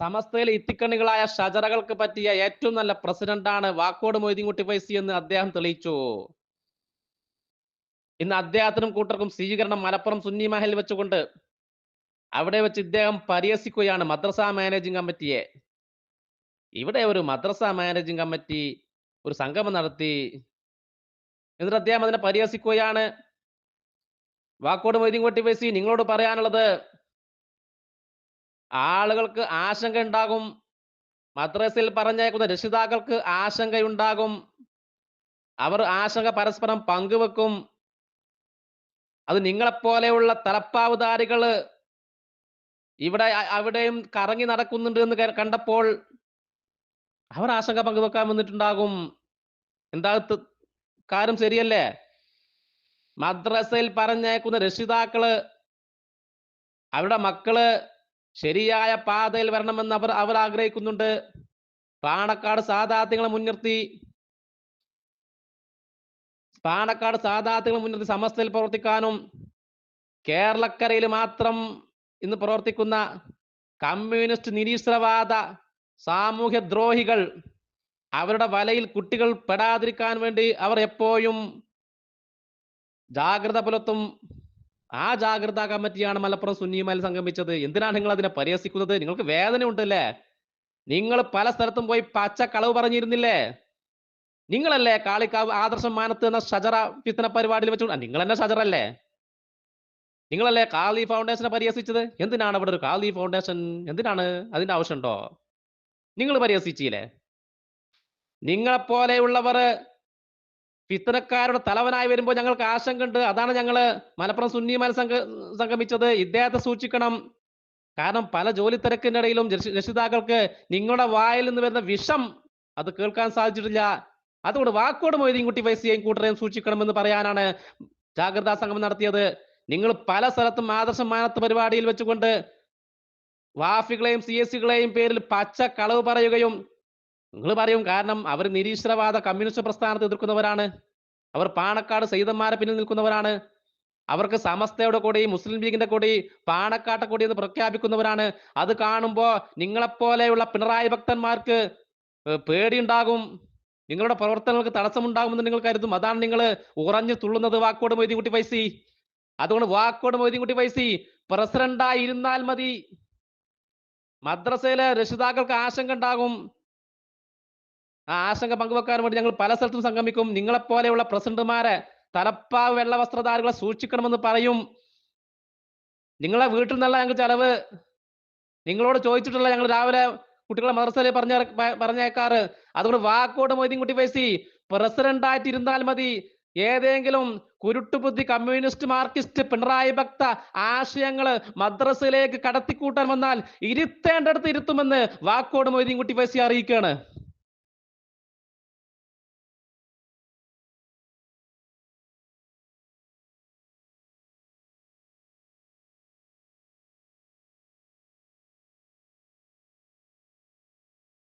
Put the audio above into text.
സമസ്തയിലെ ഇത്തിക്കണ്ണികളായ ഷജറകൾക്ക് പറ്റിയ ഏറ്റവും നല്ല പ്രസിഡന്റാണ് വാക്കോട് മൊയ്തീൻകുട്ടി ഫൈസി എന്ന് അദ്ദേഹം തെളിയിച്ചു. ഇന്ന് അദ്ദേഹത്തിനും കൂട്ടർക്കും സ്വീകരണം മലപ്പുറം സുന്നി മഹൽ വെച്ചുകൊണ്ട് അവിടെ വെച്ച് ഇദ്ദേഹം പരിഹസിക്കുകയാണ് മദ്രസ മാനേജിംഗ് കമ്മിറ്റിയെ. ഇവിടെ ഒരു മദ്രസ മാനേജിംഗ് കമ്മിറ്റി ഒരു സംഗമം നടത്തി. എന്നിട്ട് അദ്ദേഹം അതിനെ പരിഹസിക്കുകയാണ്. വാക്കോട് മൊയ്തീൻകുട്ടി ഫൈസി നിങ്ങളോട് പറയാനുള്ളത് ആളുകൾക്ക് ആശങ്ക ഉണ്ടാകും മദ്രസയിൽ പറഞ്ഞേക്കുന്ന രക്ഷിതാക്കൾക്ക് ആശങ്കയുണ്ടാകും. അവർ ആശങ്ക പരസ്പരം പങ്കുവെക്കും. അത് നിങ്ങളെപ്പോലെയുള്ള തലപ്പാവുധാരികൾ ഇവിടെ അവിടെയും കറങ്ങി നടക്കുന്നുണ്ട് എന്ന് കണ്ടപ്പോൾ അവർ ആശങ്ക പങ്കുവെക്കാൻ വന്നിട്ടുണ്ടാകും. എന്താ കാര്യം ശരിയല്ലേ? മദ്രസയിൽ പറഞ്ഞേക്കുന്ന രക്ഷിതാക്കൾ അവരുടെ മക്കൾ ശരിയായ പാതയിൽ വരണമെന്ന് അവർ അവർ ആഗ്രഹിക്കുന്നുണ്ട്. പാണക്കാട് സാധാത്യങ്ങളെ മുൻനിർത്തി പാണക്കാട് സാധാത്യങ്ങളെ മുൻനിർത്തി സമസ്തയിൽ പ്രവർത്തിക്കാനും കേരളക്കരയിൽ മാത്രം ഇന്ന് പ്രവർത്തിക്കുന്ന കമ്മ്യൂണിസ്റ്റ് നിരീശ്വരവാദ സാമൂഹ്യദ്രോഹികൾ അവരുടെ വലയിൽ കുട്ടികൾ പെടാതിരിക്കാൻ വേണ്ടി അവർ എപ്പോഴും ജാഗ്രത പുലർത്തും. ആ ജാഗ്രതാ കമ്മിറ്റിയാണ് മലപ്പുറം സുന്നിയുമായി സംഗമിച്ചത്. എന്തിനാണ് നിങ്ങൾ അതിനെ പരിഹസിക്കുന്നത്? നിങ്ങൾക്ക് വേദന ഉണ്ടല്ലേ? നിങ്ങൾ പല സ്ഥലത്തും പോയി പച്ച കളവ് പറഞ്ഞിരുന്നില്ലേ? നിങ്ങളല്ലേ കാളിക്കാവ് ആദർശം മാനത്ത് എന്ന ഷജറ പിത്തന പരിപാടിയിൽ വെച്ചു നിങ്ങൾ തന്നെ ഷജറല്ലേ? നിങ്ങളല്ലേ കാളി ഫൗണ്ടേഷനെ പരിഹസിച്ചത്? എന്തിനാണ് അവിടെ ഒരു കാളി ഫൗണ്ടേഷൻ എന്തിനാണ് അതിന്റെ ആവശ്യമുണ്ടോ നിങ്ങൾ പരിഹസിച്ചില്ലേ? നിങ്ങളെപ്പോലെയുള്ളവർ ഫിത്തനക്കാരുടെ തലവനായി വരുമ്പോൾ ഞങ്ങൾക്ക് ആശങ്കയുണ്ട്. അതാണ് ഞങ്ങൾ മലപ്പുറം സുന്നിമാൽ സംഘ സംഗമിച്ചത്. ഇദ്ദേഹത്തെ സൂക്ഷിക്കണം. കാരണം പല ജോലി ഇടയിലും രക്ഷി- രക്ഷിതാക്കൾക്ക് നിങ്ങളുടെ വായിൽ നിന്ന് വരുന്ന വിഷം അത് കേൾക്കാൻ സാധിച്ചിട്ടില്ല. അതുകൊണ്ട് വാക്കോട് മൊയ്തീൻകുട്ടി വൈസിയെയും കൂട്ടരെയും സൂക്ഷിക്കണമെന്ന് പറയാനാണ് ജാഗ്രതാ സംഗമം നടത്തിയത്. നിങ്ങൾ പല സ്ഥലത്തും ആദർശ മാനത്ത് പരിപാടിയിൽ വെച്ചുകൊണ്ട് വാഫികളെയും സി എസ് സികളെയും പേരിൽ പച്ച കളവ് പറയുകയും നിങ്ങൾ പറയും കാരണം അവർ നിരീശ്വരവാദ കമ്മ്യൂണിസ്റ്റ് പ്രസ്ഥാനത്തെ എതിർക്കുന്നവരാണ്. അവർ പാണക്കാട് സൈതന്മാരെ പിന്നിൽ നിൽക്കുന്നവരാണ്. അവർക്ക് സമസ്തയുടെ കൂടി മുസ്ലിം ലീഗിന്റെ കൂടി പാണക്കാട്ടെ കൂടി എന്ന് പ്രഖ്യാപിക്കുന്നവരാണ്. അത് കാണുമ്പോ നിങ്ങളെപ്പോലെയുള്ള പിണറായി ഭക്തന്മാർക്ക് പേടി പേടിയുണ്ടാകും. നിങ്ങളുടെ പ്രവർത്തനങ്ങൾക്ക് തടസ്സമുണ്ടാകുമെന്ന് നിങ്ങൾ കരുതും. അതാണ് നിങ്ങൾ ഉറഞ്ഞു തുള്ളുന്നത് വാക്കോട് മൊയ്തീൻകുട്ടി പൈസി അതുകൊണ്ട് വാക്കോട് മൊയ്തീൻകുട്ടി പൈസി പ്രസിഡന്റായി ഇരുന്നാൽ മതി. മദ്രസയിലെ രക്ഷിതാക്കൾക്ക് ആശങ്ക ഉണ്ടാകും. ആ ആശങ്ക പങ്കുവെക്കാൻ വേണ്ടി ഞങ്ങൾ പല സ്ഥലത്തും സംഗമിക്കും. നിങ്ങളെപ്പോലെയുള്ള പ്രസിഡന്റുമാരെ തലപ്പാവ് വെള്ള വസ്ത്രധാരികളെ സൂക്ഷിക്കണമെന്ന് പറയും. നിങ്ങളെ വീട്ടിൽ നിന്നല്ല ഞങ്ങൾ ചെലവ്. നിങ്ങളോട് ചോദിച്ചിട്ടുള്ള ഞങ്ങൾ രാവിലെ കുട്ടികളെ മദർസയിൽ പറഞ്ഞ പറഞ്ഞേക്കാറ്. അതുകൊണ്ട് വാക്കോട് മൊയ്തീൻകുട്ടി ഫൈസി പ്രസിഡന്റ് ആയിട്ടിരുന്നാൽ മതി. ഏതെങ്കിലും കുരുട്ടുബുദ്ധി കമ്മ്യൂണിസ്റ്റ് മാർക്സിസ്റ്റ് പിണറായി ഭക്ത ആശയങ്ങൾ മദ്രസയിലേക്ക് കടത്തിക്കൂട്ടാൻ വന്നാൽ ഇരുത്തേണ്ടടുത്ത് ഇരുത്തുമെന്ന് വാക്കോട് മൊയ്തീൻകുട്ടി ഫൈസി അറിയിക്കുകയാണ്